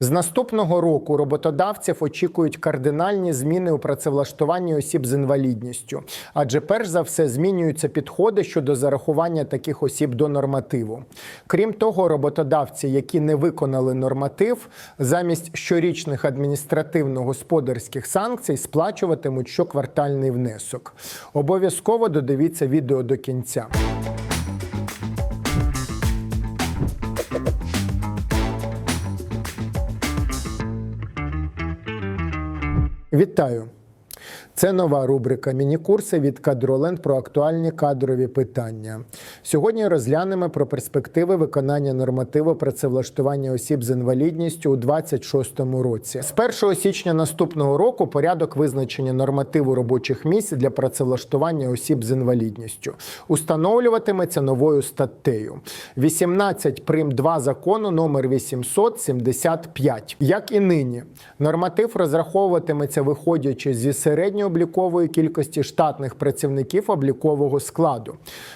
З наступного року роботодавців очікують кардинальні зміни у працевлаштуванні осіб з інвалідністю, адже перш за все змінюються підходи щодо зарахування таких осіб до нормативу. Крім того, роботодавці, які не виконали норматив, замість щорічних адміністративно-господарських санкцій сплачуватимуть щоквартальний внесок. Обов'язково додивіться відео до кінця. Вітаю! Це нова рубрика Міні-курси від Кадроленд про актуальні кадрові питання. Сьогодні розглянемо про перспективи виконання нормативу працевлаштування осіб з інвалідністю у 2026 році. З 1 січня наступного року порядок визначення нормативу робочих місць для працевлаштування осіб з інвалідністю установлюватиметься новою статтею 18 прим 2 закону номер 875. Як і нині, норматив розраховуватиметься виходячи зі середньооблікової кількості штатних працівників облікового складу.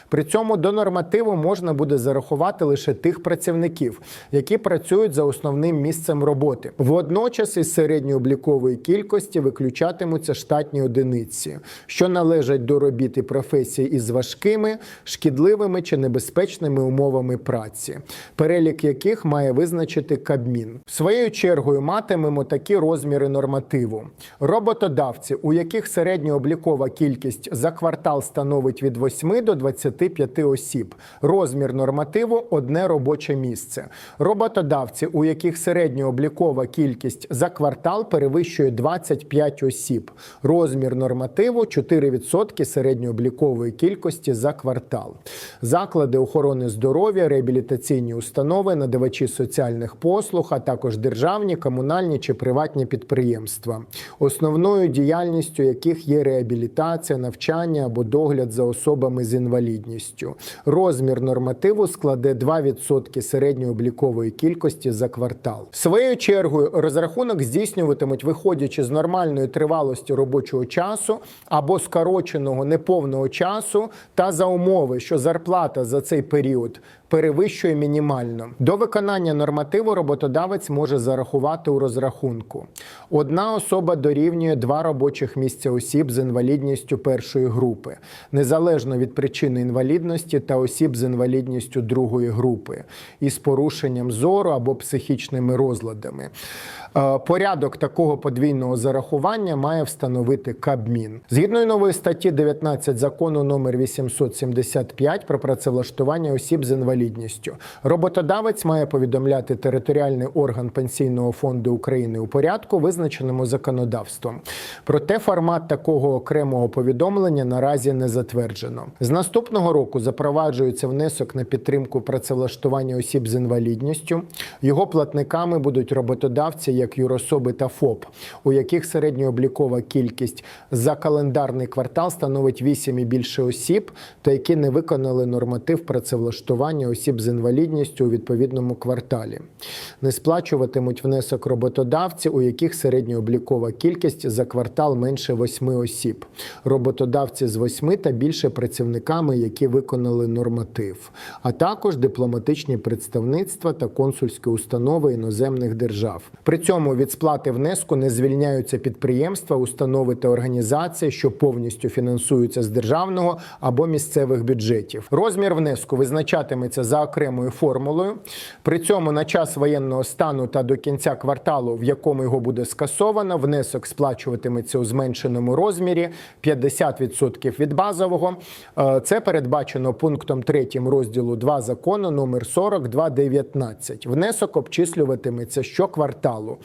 При цьому до нормативу можна буде зарахувати лише тих працівників, які працюють за основним місцем роботи. Водночас із середньооблікової кількості виключатимуться штатні одиниці, що належать до робіт і професій із важкими, шкідливими чи небезпечними умовами праці, перелік яких має визначити Кабмін. Своєю чергою матимемо такі розміри нормативу. Роботодавці, у яких середньооблікова кількість за квартал становить від 8 до 25 осіб. Розмір нормативу одне робоче місце. Роботодавці, у яких середньооблікова кількість за квартал перевищує 25 осіб. Розмір нормативу 4% середньооблікової кількості за квартал. Заклади охорони здоров'я, реабілітаційні установи, надавачі соціальних послуг, а також державні, комунальні чи приватні підприємства, основною діяльністю яких є реабілітація, навчання або догляд за особами з інвалідністю. Розмір нормативу складе 2% середньооблікової кількості за квартал. Своєю чергою розрахунок здійснюватимуть, виходячи з нормальної тривалості робочого часу або скороченого неповного часу, та за умови, що зарплата за цей період перевищує мінімально. До виконання нормативу роботодавець може зарахувати у розрахунку. Одна особа дорівнює два робочих місця осіб з інвалідністю першої групи, незалежно від причини інвалідності та осіб з інвалідністю другої групи із порушенням зору або психічними розладами. Е, Порядок такого подвійного зарахування має встановити Кабмін. Згідно нової статті 19 закону номер 875 про працевлаштування осіб з інвалідністю, роботодавець має повідомляти територіальний орган пенсійного фонду України у порядку, визначеному законодавством. Проте формат такого окремого повідомлення наразі не затверджено. З наступного року запроваджується внесок на підтримку працевлаштування осіб з інвалідністю. Його платниками будуть роботодавці як юрособи та ФОП, у яких середньооблікова кількість за календарний квартал становить 8 і більше осіб, та які не виконали норматив працевлаштування осіб з інвалідністю у відповідному кварталі. Не сплачуватимуть внесок роботодавці, у яких середньооблікова кількість за квартал менше 8 осіб. Роботодавці з 8 та більше працівниками, які виконали норматив, а також дипломатичні представництва та консульські установи іноземних держав. При цьому від сплати внеску не звільняються підприємства, установи та організації, що повністю фінансуються з державного або місцевих бюджетів. Розмір внеску визначатиметься за окремою формулою. При цьому на час воєнного стану та до кінця кварталу, в якому його буде скасовано, внесок сплачуватиметься у зменшеному розмірі 50% від базового. Е, Це передбачено пунктом 3 розділу 2 закону номер 4219. Внесок обчислюватиметься щокварталу.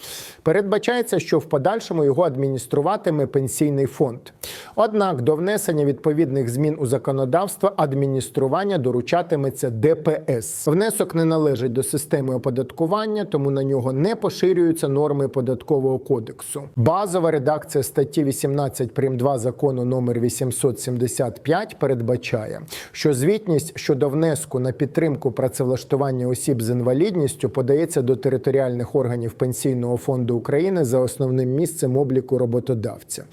Передбачається, що в подальшому його адмініструватиме пенсійний фонд. Однак до внесення відповідних змін у законодавство адміністрування доручатиметься ДПС. Внесок не належить до системи оподаткування, тому на нього не поширюються норми податкового кодексу. Базова редакція статті 18 прим. 2 закону номер 875 передбачає, що звітність щодо внеску на підтримку працевлаштування осіб з інвалідністю подається до територіальних органів Пенсійного фонду України за основним місцем обліку роботодавця.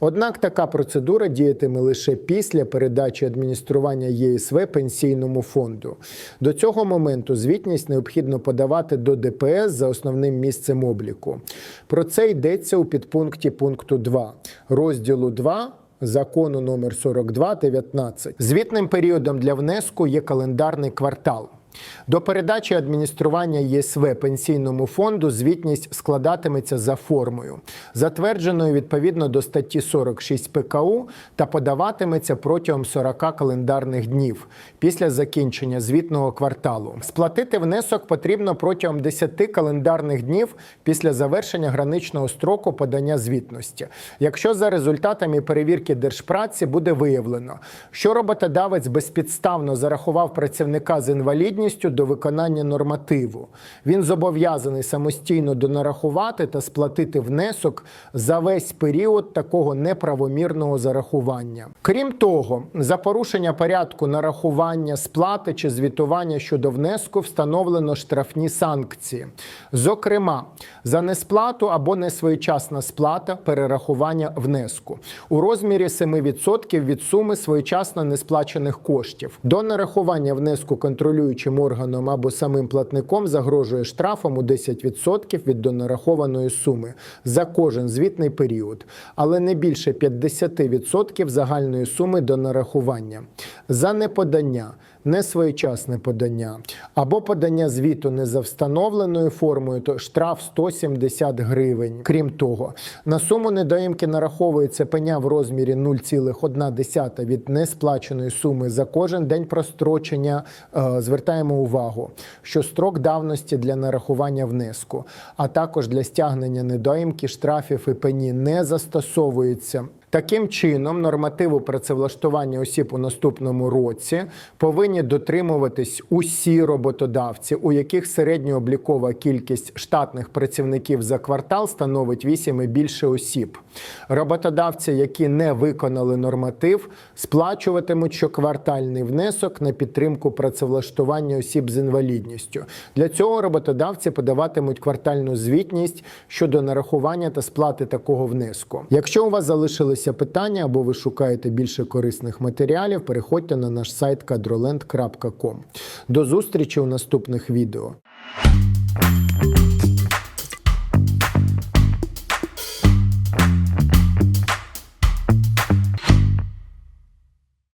Однак така процедура діятиме лише після передачі адміністрування ЄСВ пенсійному фонду. До цього моменту звітність необхідно подавати до ДПС за основним місцем обліку. Про це йдеться у підпункті пункту 2 розділу 2 закону номер 42 19. Звітним періодом для внеску є календарний квартал. До передачі адміністрування ЄСВ пенсійному фонду звітність складатиметься за формою, затвердженою відповідно до статті 46 ПКУ та подаватиметься протягом 40 календарних днів після закінчення звітного кварталу. Сплатити внесок потрібно протягом 10 календарних днів після завершення граничного строку подання звітності. Якщо за результатами перевірки держпраці буде виявлено, що роботодавець безпідставно зарахував працівника з інвалідністю до виконання нормативу, він зобов'язаний самостійно донарахувати та сплатити внесок за весь період такого неправомірного зарахування. Крім того, за порушення порядку нарахування, сплати чи звітування щодо внеску встановлено штрафні санкції. Зокрема, за несплату або несвоєчасна сплата перерахування внеску у розмірі 7% від суми своєчасно несплачених коштів. До нарахування внеску контролюючим органом або самим платником загрожує штрафом у 10% від донарахованої суми за кожен звітний період, але не більше 50% загальної суми до нарахування. За неподання, несвоєчасне подання або подання звіту не за встановленою формою, то штраф 170 гривень. Крім того, на суму недоїмки нараховується пеня в розмірі 0,1 від несплаченої суми за кожен день прострочення. Е, Звертаємо увагу, що строк давності для нарахування внеску, а також для стягнення недоїмки штрафів і пені не застосовується. Таким чином, нормативу працевлаштування осіб у наступному році повинні дотримуватись усі роботодавці, у яких середньооблікова кількість штатних працівників за квартал становить 8 і більше осіб. Роботодавці, які не виконали норматив, сплачуватимуть щоквартальний внесок на підтримку працевлаштування осіб з інвалідністю. Для цього роботодавці подаватимуть квартальну звітність щодо нарахування та сплати такого внеску. Якщо у вас залишилися питання або ви шукаєте більше корисних матеріалів, переходьте на наш сайт kadroland.com. До зустрічі у наступних відео.